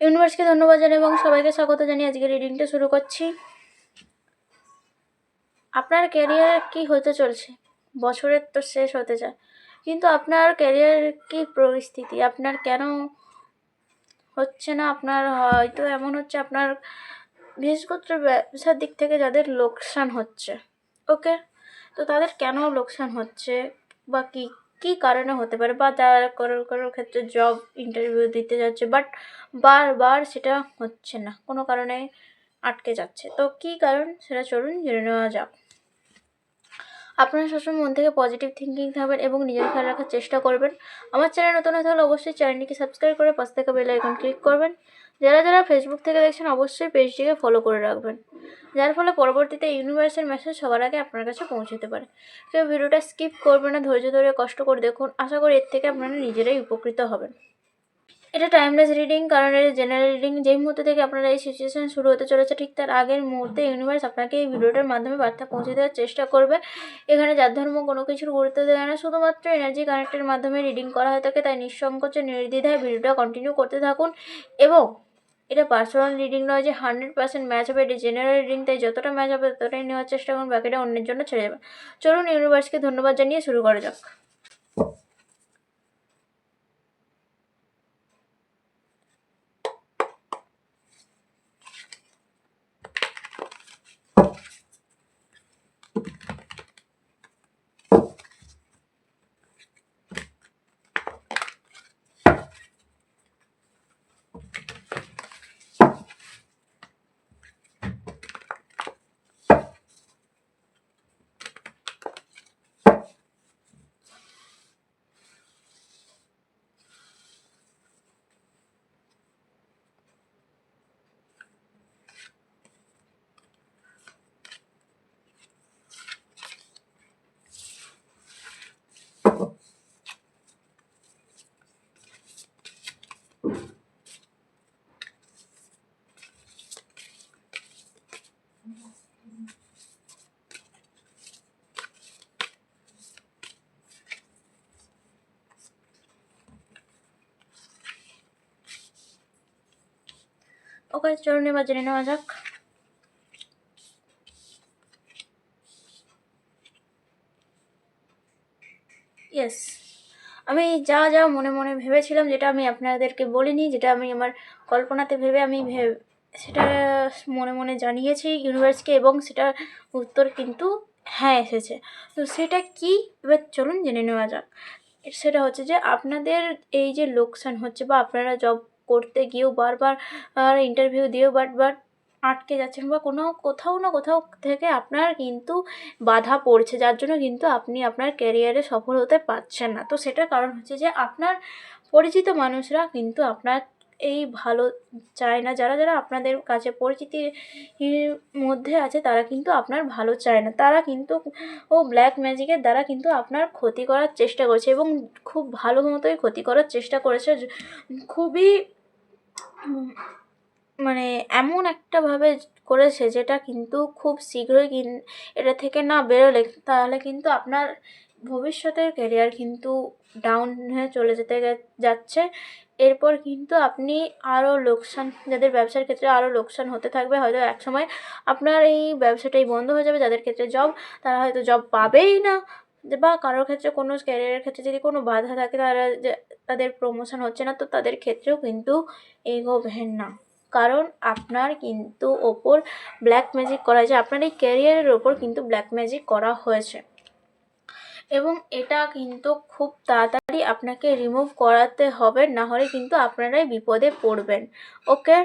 ইউনিভার্সকে ধন্যবাদ জানাই এবং সবাইকে স্বাগত জানিয়ে আজকে রিডিংটা শুরু করছি। আপনার ক্যারিয়ার কি হতে চলছে? বছরের তো শেষ হতে যায় কিন্তু আপনার ক্যারিয়ার কি পরিস্থিতি? আপনার কেন হচ্ছে না? আপনার হয়তো এমন হচ্ছে, আপনার বিশেষ ব্যবসার দিক থেকে যাদের লোকসান হচ্ছে ওকে তো তাদের কেন লোকসান হচ্ছে বা কী কী কারণে হতে পারে বা যারা কারোর কারোর ক্ষেত্রে জব ইন্টারভিউ দিতে যাচ্ছে বাট বারবার সেটা হচ্ছে না, কোনো কারণে আটকে যাচ্ছে। তো কী কারণ? সেটা চলুন জেনে নেওয়া যাক। আপনারা সবসময় মন থেকে পজিটিভ থিঙ্কিং থাকবেন এবং নিজের খেয়াল রাখার চেষ্টা করবেন। আমার চ্যানেল নতুন হতে হলে অবশ্যই চ্যানেলটিকে সাবস্ক্রাইব করে পাশে থেকে বেল আইকন ক্লিক করবেন। যারা যারা ফেসবুক থেকে দেখছেন, অবশ্যই পেজটিকে ফলো করে রাখবেন। যার ফলে পরবর্তীতে ইউনিভার্সের মেসেজ সবার আগে আপনার কাছে পৌঁছতে পারে। কেউ ভিডিওটা স্কিপ করবে না, ধৈর্য ধরে কষ্ট করে দেখুন। আশা করি এর থেকে আপনারা নিজেরাই উপকৃত হবেন। এটা টাইমলেস রিডিং কারণ এটা জেনারেল রিডিং যেই মুহূর্ত থেকে আপনারা এই সিচুয়েশন শুরু হতে চলেছে, ঠিক তার আগের মুহূর্তে ইউনিভার্স আপনাকে এই ভিডিওটার মাধ্যমে বার্তা পৌঁছে দেওয়ার চেষ্টা করবে। এখানে যার ধর্ম কোনো কিছুর গুরুত্ব দেয় না, শুধুমাত্র এনার্জি কানেক্টের মাধ্যমে রিডিং করা হয়ে থাকে তাই নিঃসংকোচে নির্দ্বিধায় ভিডিওটা কন্টিনিউ করতে থাকুন এবং এটা পার্সোনাল রিডিং নয় যে হান্ড্রেড পার্সেন্ট ম্যাচ হবে, এটা জেনারেল রিডিং তাই যতটা ম্যাচ হবে ততটাই নেওয়ার চেষ্টা করুন, বাকিটা অন্যের জন্য ছেড়ে যাবে চলুন ইউনিভার্সকে ধন্যবাদ জানিয়ে শুরু করা যাক। ওকে চলুন এবার জেনে নেওয়া যাক। ইয়েস আমি যা যা মনে মনে ভেবেছিলাম, যেটা আমি আপনাদেরকে বলিনি, যেটা আমি আমার কল্পনাতে ভেবে আমি সেটা মনে মনে জানিয়েছি ইউনিভার্সকে, এবং সেটার উত্তর কিন্তু হ্যাঁ এসেছে। তো সেটা কি? এবার চলুন জেনে নেওয়া যাক। সেটা হচ্ছে যে আপনাদের এই যে লোকসান হচ্ছে, বা আপনারা জব করতে গিয়েও বারবার, আর ইন্টারভিউ দিয়েও বাট আটকে যাচ্ছেন বা কোনো কোথাও না কোথাও থেকে আপনার কিন্তু বাধা পড়ছে, যার জন্য কিন্তু আপনি আপনার ক্যারিয়ারে সফল হতে পারছেন না। তো সেটার কারণ হচ্ছে যে আপনার পরিচিত মানুষরা কিন্তু আপনার এই ভালো চায় না। যারা যারা আপনাদের কাছে পরিচিতির মধ্যে আছে, তারা কিন্তু আপনার ভালো চায় না। তারা কিন্তু ও ব্ল্যাক ম্যাজিকের দ্বারা কিন্তু আপনার ক্ষতি করার চেষ্টা করছে এবং খুব ভালো মতোই ক্ষতি করার চেষ্টা করেছে। খুবই মানে এমন একটাভাবে করেছে যেটা কিন্তু খুব শীঘ্রই কিন, এটা থেকে না বেরোলে তাহলে কিন্তু আপনার ভবিষ্যতের ক্যারিয়ার কিন্তু ডাউন হয়ে চলে যেতে যাচ্ছে। এরপর কিন্তু আপনি আরও লোকসান, যাদের ব্যবসার ক্ষেত্রে আরও লোকসান হতে থাকবে, হয়তো এক সময় আপনার এই ব্যবসাটাই বন্ধ হয়ে যাবে, যাদের ক্ষেত্রে জব তারা হয়তো জব পাবেই না। বা কারোর ক্ষেত্রে কোনো ক্যারিয়ারের ক্ষেত্রে যদি কোনো বাধা থাকে, তারা তাদের প্রমোশন হচ্ছে না, তো তাদের ক্ষেত্রেও কিন্তু এগোবেন না। কারণ আপনার কিন্তু ওপর ব্ল্যাক ম্যাজিক করা হয়েছে, আপনার এই ক্যারিয়ারের ওপর কিন্তু ব্ল্যাক ম্যাজিক করা হয়েছে। এবং এটা কিন্তু খুব তাড়াতাড়ি আপনাকে রিমুভ করাতে হবে, না হলে কিন্তু আপনারাই বিপদে পড়বেন। ওকে?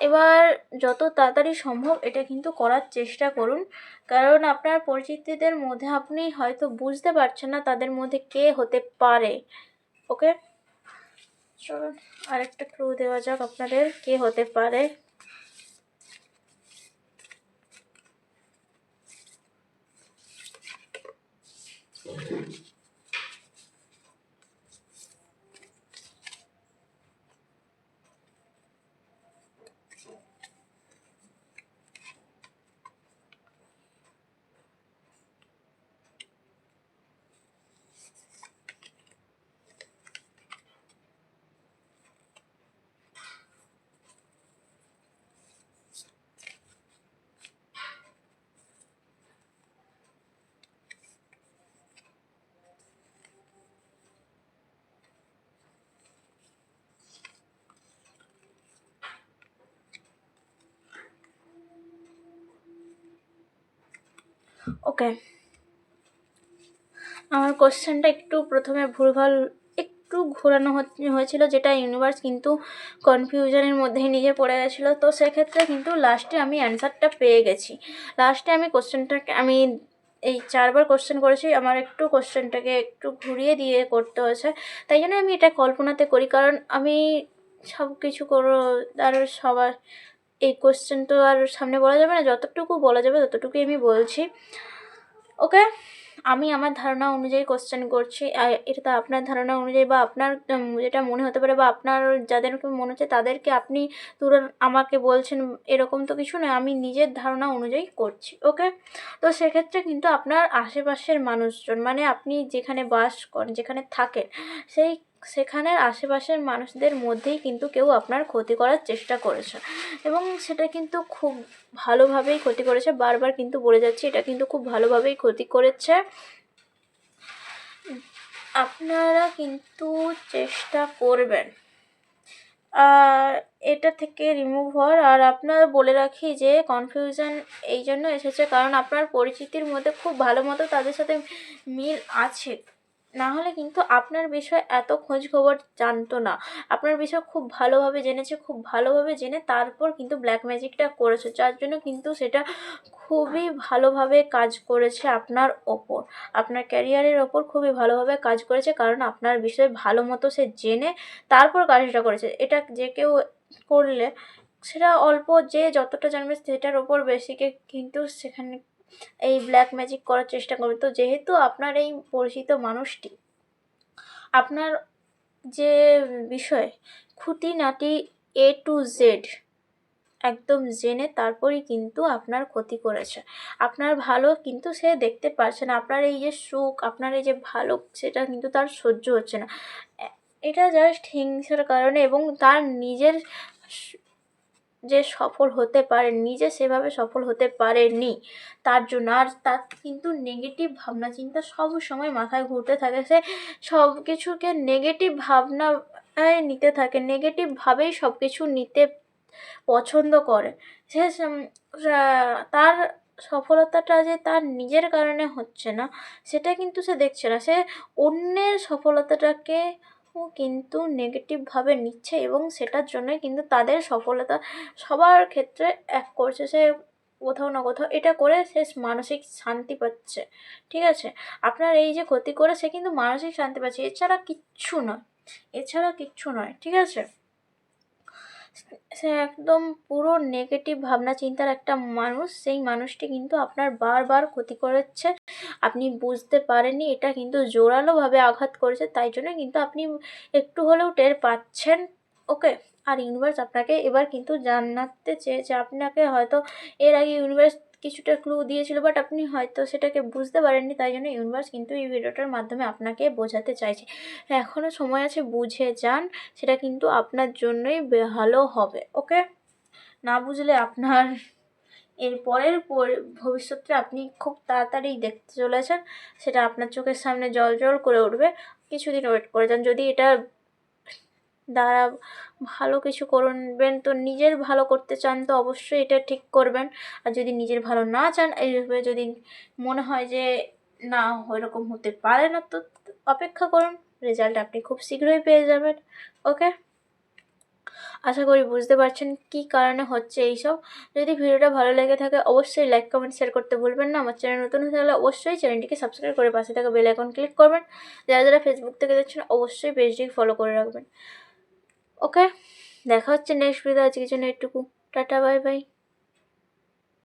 এবার যত তাড়াতাড়ি সম্ভব এটা কিন্তু করার চেষ্টা করুন, কারণ আপনার পরিচিতিদের মধ্যে আপনি হয়তো বুঝতে পারছেন না তাদের মধ্যে কে হতে পারে। ওকে চলুন আরেকটা ক্লু দেওয়া যাক আপনাদের কে হতে পারে? ওকে আমার কোশ্চেনটা একটু প্রথমে ভুলভাল একটু ঘোরানো হয়েছিল যেটা ইউনিভার্স কিন্তু কনফিউশনের মধ্যেই নিজে পড়ে গেছিল। তো সেক্ষেত্রে কিন্তু লাস্টে আমি অ্যান্সারটা পেয়ে গেছি। লাস্টে আমি কোশ্চেনটাকে, আমি এই চারবার কোশ্চেন করেছি, আমার একটু কোশ্চেনটাকে একটু ঘুরিয়ে দিয়ে করতে হয়েছে। তাই জন্য আমি এটা কল্পনাতে করি, কারণ আমি সব কিছু করো আর সবার এই কোশ্চেন তো আর সামনে বলা যাবে না, যতটুকু বলা যাবে ততটুকুই আমি বলছি। ওকে আমি আমার ধারণা অনুযায়ী কোশ্চেন করছি। এটা তো আপনার ধারণা অনুযায়ী বা আপনার যেটা মনে হতে পারে বা আপনার যাদেরকে মনে হচ্ছে তাদেরকে আপনি তুরন্ত আমাকে বলছেন, এরকম তো কিছু নয়। আমি নিজের ধারণা অনুযায়ী করছি। ওকে তো সেক্ষেত্রে কিন্তু আপনার আশেপাশের মানুষজন মানে আপনি যেখানে বাস করেন, যেখানে থাকেন, সেই সেখানের আশেপাশের মানুষদের মধ্যেই কিন্তু কেউ আপনার ক্ষতি করার চেষ্টা করেছে। এবং সেটা কিন্তু খুব ভালোভাবেই ক্ষতি করেছে। বারবার কিন্তু বলে যাচ্ছি, এটা কিন্তু খুব ভালোভাবেই ক্ষতি করেছে। আপনারা কিন্তু চেষ্টা করবেন। এটা থেকে রিমুভ হওয়ার। আর আপনার বলে রাখি যে কনফিউশন এই জন্য এসেছে কারণ আপনার পরিচিতির মধ্যে খুব ভালো মতো তাদের সাথে মিল আছে। না হলে কিন্তু আপনার বিষয়ে এত খোঁজ খবর জানতো না। আপনার বিষয় খুব ভালোভাবে জেনেছে, খুব ভালোভাবে জেনে তারপর কিন্তু ব্ল্যাক ম্যাজিকটা করেছে, যার জন্য কিন্তু সেটা খুবই ভালোভাবে কাজ করেছে আপনার ওপর। আপনার ক্যারিয়ারের ওপর খুবই ভালোভাবে কাজ করেছে কারণ আপনার বিষয়ে ভালো মতো সে জেনে তারপর কাজটা করেছে। এটা যে কেউ করলে সেটা অল্প যে যতটা জানবে সেটার ওপর বেশিকে কিন্তু সেখানে এই ব্ল্যাক ম্যাজিক করার চেষ্টা করবে। তো যেহেতু আপনার এই পরিচিত মানুষটি, আপনার যে বিষয়, খুঁটিনাটি এ টু জেড একদম জেনে তারপরই কিন্তু আপনার ক্ষতি করেছে। আপনার ভালো কিন্তু সে দেখতে পারছে না। আপনার এই যে সুখ, আপনার এই যে ভালো, সেটা কিন্তু তার সহ্য হচ্ছে না। এটা জাস্ট হিংসার কারণে এবং তার নিজের যে সফল হতে পারে নিজে সেভাবে সফল হতে পারেনি তার জন্য। আর তার কিন্তু নেগেটিভ ভাবনা চিন্তা সব সময় মাথায় ঘুরতে থাকে। সে সব কিছুকে নেগেটিভ ভাবনায় নিতে থাকে নেগেটিভভাবেই সব কিছু নিতে পছন্দ করে। সে, তার সফলতাটা যে তার নিজের কারণে হচ্ছে না, সেটা কিন্তু সে দেখছে না। সে অন্যের সফলতাটাকে কিন্তু নেগেটিভভাবে নিচ্ছে এবং সেটার জন্যই কিন্তু তাদের সফলতা সবার ক্ষেত্রে এক করছে। সে কোথাও না কোথাও এটা করে সে মানসিক শান্তি পাচ্ছে। ঠিক আছে? আপনার এই যে ক্ষতি করে সে কিন্তু মানসিক শান্তি পাচ্ছে। এছাড়া কিচ্ছু নয়। এছাড়া কিচ্ছু নয়। ঠিক আছে? সে একদম পুরো নেগেটিভ ভাবনা চিন্তার একটা মানুষ। সেই মানুষটি কিন্তু আপনার বারবার ক্ষতি করেছে। আপনি বুঝতে পারেননি, এটা কিন্তু জোরালোভাবে আঘাত করেছে। তাই জন্য কিন্তু আপনি একটু হলেও টের পাচ্ছেন। ওকে? আর ইউনিভার্স আপনাকে এবার কিন্তু জানাতে চেয়েছে। আপনাকে হয়তো এর আগে ইউনিভার্স কিছুটা ক্লু দিয়েছিল বাট আপনি হয়তো সেটাকে বুঝতে পারেননি, তাই জন্য ইউনিভার্স কিন্তু এই ভিডিওটার মাধ্যমে আপনাকে বোঝাতে চাইছে। এখনও সময় আছে, বুঝে যান, সেটা কিন্তু আপনার জন্যই ভালো হবে ওকে না বুঝলে আপনার এর পরের পরি- ভবিষ্যৎটা আপনি খুব তাড়াতাড়ি দেখতে চলেছেন, সেটা আপনার চোখের সামনে জল জল করে উঠবে, কিছুদিন ওয়েট করে যান। যদি এটা দ্বারা ভালো কিছু করবেন তো নিজের ভালো করতে চান তো অবশ্যই এটা ঠিক করবেন। আর যদি নিজের ভালো না চান, এইভাবে যদি মনে হয় যে না, ওইরকম হতে পারে না, তো অপেক্ষা করুন রেজাল্ট আপনি খুব শীঘ্রই পেয়ে যাবেন ওকে আশা করি বুঝতে পারছেন কী কারণে হচ্ছে এইসব। যদি ভিডিওটা ভালো লেগে থাকে, অবশ্যই লাইক কমেন্ট শেয়ার করতে ভুলবেন না। আমার চ্যানেল নতুন হতে হলে অবশ্যই চ্যানেলটিকে সাবস্ক্রাইব করে পাশে থাকা বেল আইকন ক্লিক করবেন। যারা যারা ফেসবুক থেকে দেখছেন, অবশ্যই পেজটিকে ফলো করে রাখবেন। ওকে দেখা হচ্ছে নেক্সট ভিডিও আজকের জন্য এটুকু। Tata bye bye